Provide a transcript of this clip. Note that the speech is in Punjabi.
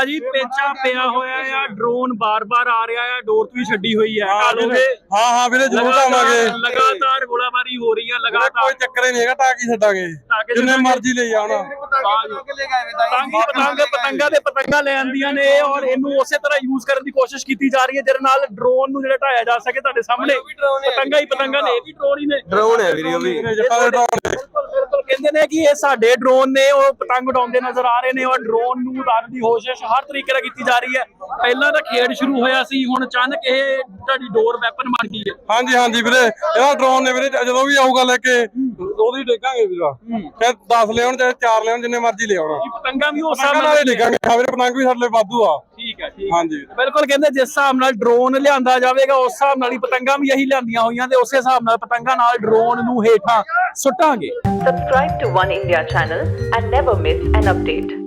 ਭਾਜੀ ਪੇਚਾ ਪਿਆ ਹੋਇਆ ਆ ਡਰੋਨ ਬਾਰ-ਬਾਰ ਆ ਰਿਹਾ ਆ ਡੋਰ ਤੋਂ ਹੀ ਛੱਡੀ ਹੋਈ ਹੈ ਹਾਂ ਕਾਲੋਗੇ ਹਾਂ ਹਾਂ ਵੀਰੇ ਜ਼ਰੂਰ ਆਵਾਂਗੇ। ਲਗਾਤਾਰ ਗੋਲਾਬਾਰੀ ਹੋ ਰਹੀ ਵੀਰੇ ਲਗਾਤਾਰ। ਕੋਈ ਚੱਕਰ ਹੀ ਨਹੀਂ ਹੈਗਾ ਟਾਕੀ ਛੱਡਾਂਗੇ। ਜਿੰਨੇ। ਮਰਜ਼ੀ ਲਈ ਆਉਣਾ। ਪਤੰਗ ਪਤੰਗ ਪਤੰਗਾਂ ਦੇ ਪਤੰਗਾਂ ਲੈ ਆਂਦੀਆਂ ਨੇ ਔਰ ਇਹਨੂੰ ਉਸੇ ਤਰ੍ਹਾਂ ਯੂਜ਼ ਕਰਨ ਦੀ ਕੋਸ਼ਿਸ਼ ਕੀਤੀ ਜਾ ਰਹੀ ਹੈ ਜਿਹਦੇ ਨਾਲ ਡਰੋਨ ਨੂੰ ਜਿਹੜਾ ਢਾਇਆ ਜਾ ਸਕੇ ਤੁਹਾਡੇ ਸਾਹਮਣੇ। ਪਤੰਗਾਂ ਹੀ ਪਤੰਗਾਂ ਨੇ ਇਹ ਵੀ ਡਰੋਨ ਹੀ ਨੇ। ਡਰੋਨ ਹੈ ਵੀਰੇ ਉਹ ਵੀ। ਕਹਿੰਦੇ ਨੇ ਕਿ ਇਹ ਸਾਡੇ ਡਰੋਨ ਨੇ ਉਹ ਪਤੰਗ ਉਡਾਉਂਦੇ ਨਜ਼ਰ ਆ ਰਹੇ ਨੇ ਔਰ ਡਰੋਨ ਨੂੰ ਉਡਾਉਣ ਦੀ ਕੋਸ਼ਿਸ਼ ਹਰ ਤਰੀਕੇ ਨਾਲ ਕੀਤੀ ਜਾ ਰਹੀ ਹੈ। ਪਹਿਲਾਂ ਤਾਂ ਖੇਡ ਸ਼ੁਰੂ ਹੋਇਆ ਸੀ ਹੁਣ ਅਚਾਨਕ ਇਹ ਤੁਹਾਡੀ ਡੋਰ ਵੈਪਨ ਬਣ ਗਈ ਹੈ। ਹਾਂਜੀ ਹਾਂਜੀ ਵੀਰੇ ਇਹਦਾ ਡਰੋਨ ਨੇ ਵੀਰੇ ਜਦੋਂ ਵੀ ਆਊਗਾ ਲੈ ਕੇ ਉਹਦੀ ਡੇਗਾਂਗੇ ਵੀਰਾ ਚਾਹੇ 10 ਲਿਆਉਣ ਚਾਹੇ 4 ਲਿਆਉਣ ਜਿੰਨੇ ਮਰਜ਼ੀ ਲਿਆਉਣਾ। ਪਤੰਗਾਂ ਵੀ ਉਸ ਹਿਸਾਬ ਨਾਲ ਡੇਗਾਂਗੇ। ਵੀਰੇ ਪਤੰਗ ਵੀ ਸਾਡੇ ਲਈ ਵਾਧੂ ਆ। ਠੀਕ ਹੈ ਠੀਕ ਹਾਂਜੀ। ਬਿਲਕੁਲ ਕਹਿੰਦੇ ਜਿਸ ਹਿਸਾਬ ਨਾਲ ਡਰੋਨ ਲਿਆਂਦਾ ਜਾਵੇਗਾ ਉਸ ਹਿਸਾਬ ਨਾਲ ਹੀ ਪਤੰਗਾਂ ਵੀ ਇਹੀ ਲਿਆਂਦੀਆਂ ਹੋਈਆਂ ਤੇ ਉਸੇ ਹਿਸਾਬ ਨਾਲ ਪਤੰਗਾਂ ਨਾਲ ਡਰੋਨ ਨੂੰ ਹੇਠਾਂ ਸੁੱਟਾਂਗੇ। Subscribe to One India channel and never miss an update.